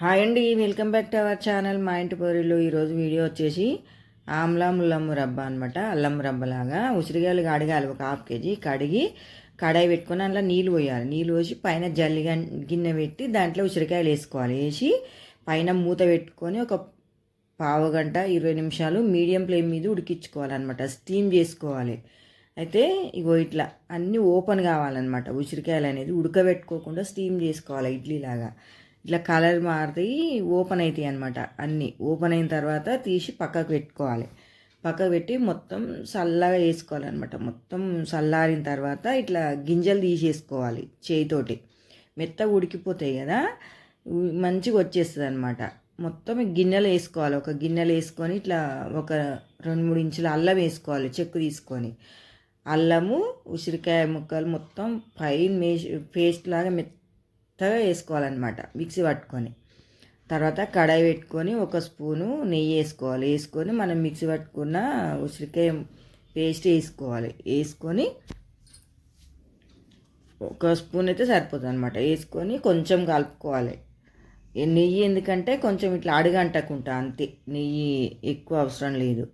Hi అండి welcome back to our channel మా ఇంటి పొరిలో. ఈరోజు వీడియో వచ్చేసి ఆమ్లా ముల్లం రబ్బ అనమాట అల్లం రబ్బలాగా ఉసిరికాయలు కడగాలి ఒక హాఫ్ కేజీ. కడిగి కడాయి పెట్టుకొని అందులో నీళ్ళు పోయాలి. నీళ్ళు పోసి పైన జల్లి గిన్నె పెట్టి దాంట్లో ఉసిరికాయలు వేసుకోవాలి. వేసి పైన మూత పెట్టుకొని ఒక పావు గంట ఇరవై నిమిషాలు మీడియం ఫ్లేమ్ మీద ఉడికించుకోవాలన్నమాట. స్టీమ్ చేసుకోవాలి. అయితే ఇగో ఇట్లా అన్నీ ఓపెన్ కావాలన్నమాట. ఉసిరికాయలు అనేది ఉడకబెట్టుకోకుండా స్టీమ్ చేసుకోవాలి ఇడ్లీలాగా. ఇట్లా కలర్ మారి ఓపెన్ అవుతాయి అనమాట అన్నీ. ఓపెన్ అయిన తర్వాత తీసి పక్కకు పెట్టుకోవాలి. పక్కకు పెట్టి మొత్తం చల్లగా వేసుకోవాలన్నమాట. మొత్తం చల్లారిన తర్వాత ఇట్లా గింజలు తీసేసుకోవాలి చేయితోటి. మెత్తగా ఉడికిపోతాయి కదా మంచిగా వచ్చేస్తుంది అనమాట మొత్తం గిన్నెలు వేసుకోవాలి. ఒక గిన్నెలు వేసుకొని ఇట్లా ఒక రెండు మూడు ఇంచుల అల్లం వేసుకోవాలి చెక్కు తీసుకొని. అల్లము ఉసిరికాయ ముక్కలు మొత్తం పైన మేష్ పేస్ట్ లాగా మెత్త మెత్తగా వేసుకోవాలన్నమాట మిక్సీ పట్టుకొని. తర్వాత కడాయి పెట్టుకొని ఒక స్పూను నెయ్యి వేసుకోవాలి. వేసుకొని మనం మిక్సీ పట్టుకున్న ఉసిరికాయ పేస్ట్ వేసుకోవాలి. వేసుకొని ఒక స్పూన్ అయితే సరిపోతుంది అనమాట వేసుకొని కొంచెం కలుపుకోవాలి. నెయ్యి ఎందుకంటే కొంచెం ఇట్లా అడుగంటకుంటా అంతే. నెయ్యి ఎక్కువ అవసరం లేదు.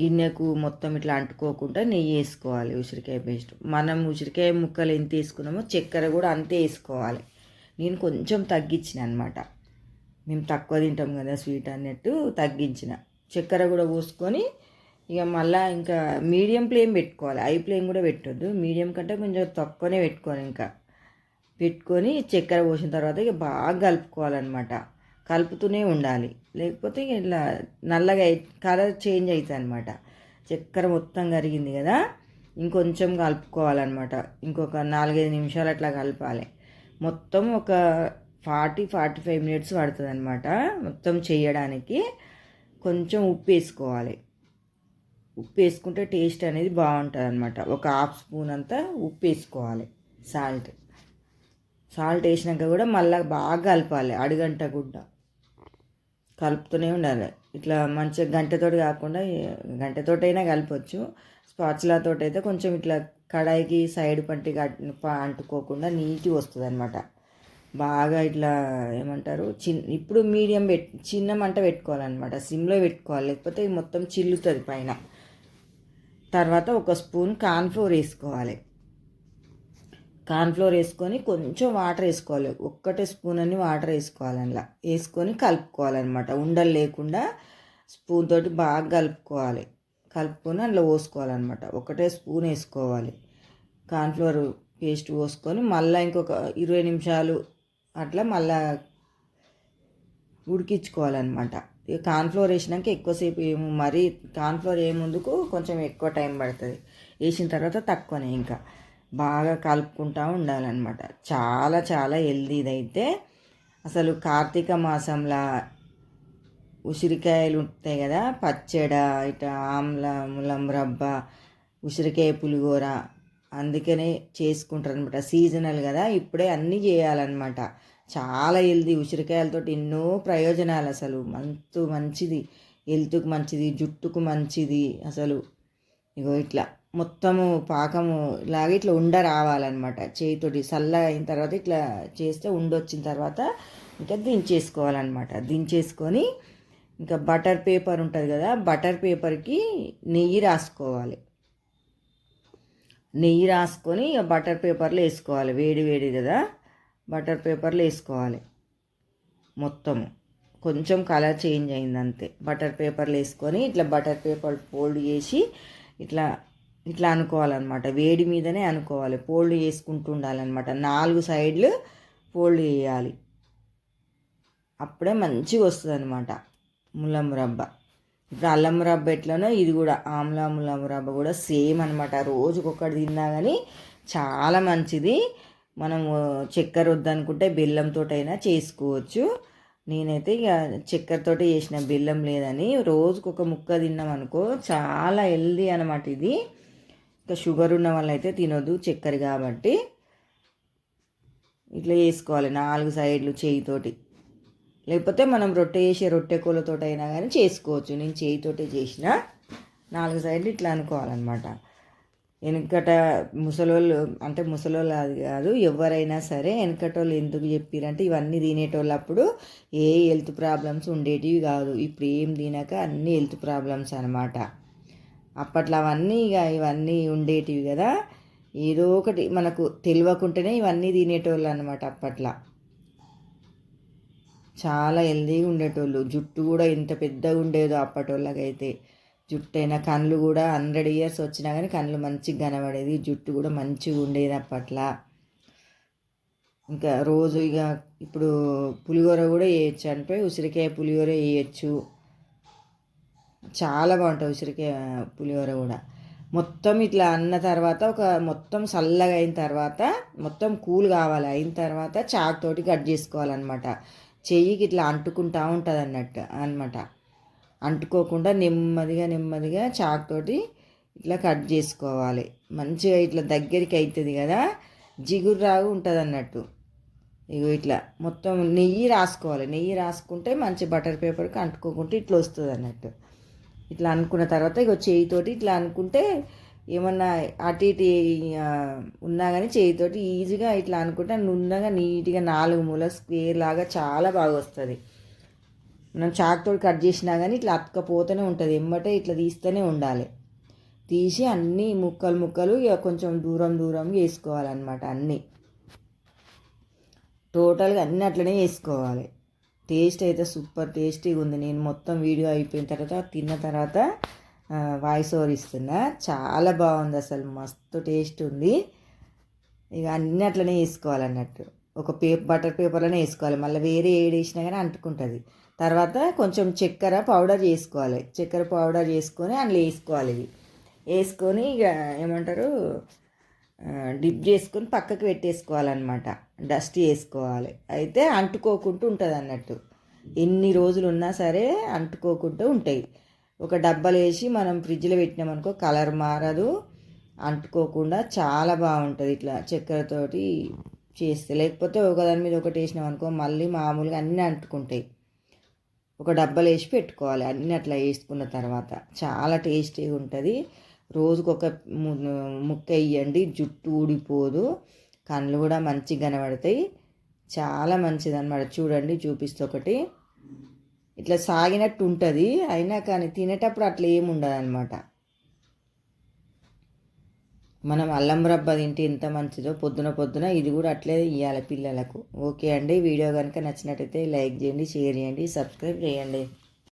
గిన్నెకు మొత్తం ఇట్లా అంటుకోకుండా నెయ్యి వేసుకోవాలి ఉసిరికాయ పేస్ట్. మనం ఉసిరికాయ ముక్కలు ఎంత వేసుకున్నామో చక్కెర కూడా అంతే వేసుకోవాలి. నేను కొంచెం తగ్గించిన అనమాట మేము తక్కువ తింటాం కదా స్వీట్ అన్నట్టు తగ్గించిన. చక్కెర కూడా పోసుకొని ఇక మళ్ళా ఇంకా మీడియం ఫ్లేమ్ పెట్టుకోవాలి. హై ఫ్లేమ్ కూడా పెట్టొద్దు. మీడియం కంటే కొంచెం తక్కువనే పెట్టుకోవాలి ఇంకా. పెట్టుకొని చక్కెర పోసిన తర్వాత ఇక బాగా కలుపుకోవాలన్నమాట. కలుపుతూనే ఉండాలి. లేకపోతే ఇట్లా నల్లగా కలర్ చేంజ్ అవుతుంది అనమాట చక్కెర మొత్తం కరిగింది కదా ఇంకొంచెం కలుపుకోవాలన్నమాట. ఇంకొక నాలుగైదు నిమిషాలు అట్లా కలపాలి. మొత్తం ఒక ఫార్టీ ఫార్టీ ఫైవ్ మినిట్స్ పడుతుంది అనమాట మొత్తం చేయడానికి. కొంచెం ఉప్పు వేసుకోవాలి. ఉప్పు వేసుకుంటే టేస్ట్ అనేది బాగుంటుంది అనమాట ఒక హాఫ్ స్పూన్ అంతా ఉప్పు వేసుకోవాలి. సాల్ట్. సాల్ట్ వేసినాక కూడా మళ్ళీ బాగా కలపాలి. అడుగంట గుడ్డ. కలుపుతూనే ఉండాలి. ఇట్లా మంచిగా గంటతోటి కాకుండా గంటతోటైనా కలపచ్చు. స్పాచులాతో అయితే కొంచెం ఇట్లా కడాయికి సైడ్ పంటి అంటుకోకుండా నీట్గా వస్తుంది అనమాట బాగా ఇట్లా ఏమంటారు? చిన్ ఇప్పుడు మీడియం పెట్ చిన్న మంట పెట్టుకోవాలన్నమాట. సిమ్లో పెట్టుకోవాలి. లేకపోతే మొత్తం చిల్లుతుంది పైన. తర్వాత ఒక స్పూన్ కాన్ఫ్లోర్ వేసుకోవాలి. కార్న్ఫ్లోర్ వేసుకొని కొంచెం వాటర్ వేసుకోవాలి. ఒక్కటే స్పూన్ అని వాటర్ వేసుకోవాలి అందులో. వేసుకొని కలుపుకోవాలన్నమాట. ఉండలు లేకుండా స్పూన్ తోటి బాగా కలుపుకోవాలి. కలుపుకొని అందులో పోసుకోవాలన్నమాట. ఒకటే స్పూన్ వేసుకోవాలి. కార్న్ఫ్లోర్ పేస్ట్ పోసుకొని మళ్ళీ ఇంకొక ఇరవై నిమిషాలు అట్లా మళ్ళా ఉడికించుకోవాలన్నమాట. ఇక కార్న్ఫ్లోర్ వేసినాక ఎక్కువసేపు ఏమో మరీ కార్న్ఫ్లోర్ ఏ ముందుకు కొంచెం ఎక్కువ టైం పడుతుంది. వేసిన తర్వాత తక్కువనే ఇంకా. బాగా కలుపుకుంటూ ఉండాలన్నమాట. చాలా చాలా హెల్దీ ఇదైతే. అసలు కార్తీక మాసంలో ఉసిరికాయలు ఉంటాయి కదా పచ్చడ ఇట్లా ఆమ్ల ములం రబ్బ ఉసిరికాయ పులిగూర అందుకనే చేసుకుంటారు అనమాట సీజనల్ కదా ఇప్పుడే అన్నీ చేయాలన్నమాట. చాలా హెల్దీ ఉసిరికాయలతో ఎన్నో ప్రయోజనాలు అసలు. మంతు మంచిది హెల్త్కు మంచిది జుట్టుకు మంచిది అసలు. ఇగో ఇట్లా. మొత్తము పాకము ఇలాగే ఇట్లా ఉండ రావాలన్నమాట. చేయితోటి చల్లగా అయిన తర్వాత ఇట్లా చేస్తే ఉండొచ్చిన తర్వాత ఇంకా దించేసుకోవాలన్నమాట. దించేసుకొని ఇంకా బటర్ పేపర్ ఉంటుంది కదా బటర్ పేపర్కి నెయ్యి రాసుకోవాలి. నెయ్యి రాసుకొని బటర్ పేపర్లో వేసుకోవాలి. వేడి వేడి కదా బటర్ పేపర్లో వేసుకోవాలి. మొత్తము. కొంచెం కలర్ చేంజ్ అయింది అంతే. బటర్ పేపర్లు వేసుకొని ఇట్లా బటర్ పేపర్ ఫోల్డ్ చేసి ఇట్లా ఇట్లా అనుకోవాలన్నమాట. వేడి మీదనే అనుకోవాలి. ఫోల్డ్ చేసుకుంటూ ఉండాలన్నమాట. నాలుగు సైడ్లు ఫోల్డ్ చేయాలి. అప్పుడే మంచిగా వస్తుంది అనమాట ముల్లం మురబ్బ ఇప్పుడు అల్లం రబ్బ ఎట్లనో ఇది కూడా ఆమ్లా ముల్లం మురబ్బ కూడా సేమ్ అనమాట రోజుకొకటి తిన్నా కానీ చాలా మంచిది. మనం చక్కెర వద్దనుకుంటే బెల్లంతో అయినా చేసుకోవచ్చు. నేనైతే ఇక చక్కెరతోటి చేసిన. బెల్లం లేదని రోజుకొక ముక్క తిన్నాం అనుకో చాలా హెల్దీ అనమాట ఇది. ఇంకా షుగర్ ఉన్న వాళ్ళైతే తినొద్దు చక్కెర కాబట్టి. ఇట్లా చేసుకోవాలి నాలుగు సైడ్లు చేయితోటి. లేకపోతే మనం రొట్టె చేసే రొట్టె కూలతోటి అయినా కానీ చేసుకోవచ్చు. నేను చేయితోటే చేసిన. నాలుగు సైడ్లు ఇట్లా అనుకోవాలన్నమాట. వెనకట ముసలోళ్ళు అంటే ముసలోళ్ళు అది కాదు ఎవరైనా సరే వెనకటోళ్ళు ఎందుకు చెప్పారంటే ఇవన్నీ తినేటోళ్ళు అప్పుడు ఏ హెల్త్ ప్రాబ్లమ్స్ ఉండేటివి కాదు. ఇప్పుడు ఏం తినక అన్ని హెల్త్ ప్రాబ్లమ్స్ అనమాట అప్పట్లో అవన్నీ ఇక ఇవన్నీ ఉండేటివి కదా. ఏదో ఒకటి మనకు తెలియకుంటేనే ఇవన్నీ తినేటోళ్ళు అనమాట అప్పట్లో. చాలా హెల్దీగా ఉండేటోళ్ళు. జుట్టు కూడా ఇంత పెద్దగా ఉండేదో అప్పటోళ్ళకైతే. జుట్టు అయినా కళ్ళు కూడా హండ్రెడ్ ఇయర్స్ వచ్చినా కానీ కళ్ళు మంచిగా కనబడేది. జుట్టు కూడా మంచిగా ఉండేది అప్పట్లో. ఇంకా రోజు ఇక ఇప్పుడు పులిహోర కూడా వేయచ్చు. అంటే ఉసిరికాయ పులిహోర వేయచ్చు. చాలా బాగుంటుంది ఉసిరికాయ పులిహోర కూడా. మొత్తం ఇట్లా అన్న తర్వాత ఒక మొత్తం చల్లగా అయిన తర్వాత మొత్తం కూల్ కావాలి. అయిన తర్వాత చాకుతోటి కట్ చేసుకోవాలన్నమాట. చెయ్యికి ఇట్లా అంటుకుంటా ఉంటుంది అన్నట్టు అనమాట అంటుకోకుండా నెమ్మదిగా నెమ్మదిగా చాకుతోటి ఇట్లా కట్ చేసుకోవాలి. మంచిగా ఇట్లా దగ్గరికి అవుతుంది కదా జిగురు రాగు ఉంటుంది అన్నట్టు. ఇగో ఇట్లా మొత్తం నెయ్యి రాసుకోవాలి. నెయ్యి రాసుకుంటే మంచి బటర్ పేపర్కి అంటుకోకుంటే ఇట్లా వస్తుంది అన్నట్టు. ఇట్లా అనుకున్న తర్వాత ఇక చేయితోటి ఇట్లా అనుకుంటే ఏమన్నా అటు ఇటు ఉన్నా కానీ చేయితోటి ఈజీగా ఇట్లా అనుకుంటే నున్నగా నీట్గా నాలుగు మూల స్క్వేర్ లాగా చాలా బాగా వస్తుంది. మనం చాక్తో కట్ చేసినా కానీ ఇట్లా అతకపోతూనే ఉంటుంది. ఎమ్మటే ఇట్లా తీస్తూనే ఉండాలి. తీసి అన్ని ముక్కలు ముక్కలు ఇక కొంచెం దూరం దూరం వేసుకోవాలన్నమాట అన్నీ. టోటల్గా అన్నీ అట్లనే వేసుకోవాలి. టేస్ట్ అయితే సూపర్ టేస్టీగా ఉంది. నేను మొత్తం వీడియో అయిపోయిన తర్వాత తిన్న తర్వాత వాయిస్ ఓవర్ ఇస్తున్నా. చాలా బాగుంది అసలు. మస్తు టేస్ట్ ఉంది. ఇక అన్నీ అట్లనే వేసుకోవాలన్నట్టు. ఒక పేపర్ బటర్ పేపర్లోనే వేసుకోవాలి. మళ్ళీ వేరే ఏడు వేసినా కానీ అంటుకుంటుంది. తర్వాత కొంచెం చక్కెర పౌడర్ చేసుకోవాలి. చక్కెర పౌడర్ చేసుకొని అందులో వేసుకోవాలి ఇవి. వేసుకొని ఇక ఏమంటారు డిప్ చేసుకొని పక్కకు పెట్టేసుకోవాలన్నమాట. డస్ట్ చేసుకోవాలి. అయితే అంటుకోకుండా ఉంటుంది అన్నట్టు. ఎన్ని రోజులు ఉన్నా సరే అంటుకోకుండా ఉంటాయి. ఒక డబ్బాలు వేసి మనం ఫ్రిడ్జ్లో పెట్టినామనుకో కలర్ మారదు. అంటుకోకుండా చాలా బాగుంటుంది ఇట్లా చక్కెరతోటి చేస్తే. లేకపోతే ఒకదాని మీద ఒకటి వేసినాం అనుకో మళ్ళీ మామూలుగా అన్నీ అంటుకుంటాయి. ఒక డబ్బాలు వేసి పెట్టుకోవాలి. అన్నీ అట్లా వేసుకున్న తర్వాత. చాలా టేస్టీగా ఉంటుంది. రోజుకొక ము- ముక్క వేయండి జుట్టు ఊడిపోదు కళ్ళు కూడా మంచిగా కనబడతాయి. చాలా మంచిది అనమాట చూడండి చూపిస్తే ఒకటి. ఇట్లా సాగినట్టు ఉంటుంది. అయినా కానీ తినేటప్పుడు అట్లా ఏమి ఉండదు అనమాట మనం అల్లం రబ్బ తింటే ఎంత మంచిదో పొద్దున పొద్దున ఇది కూడా అట్లే ఇవ్వాలి పిల్లలకు. ఓకే అండి. వీడియో కనుక నచ్చినట్టయితే లైక్ చేయండి షేర్ చేయండి సబ్స్క్రైబ్ చేయండి.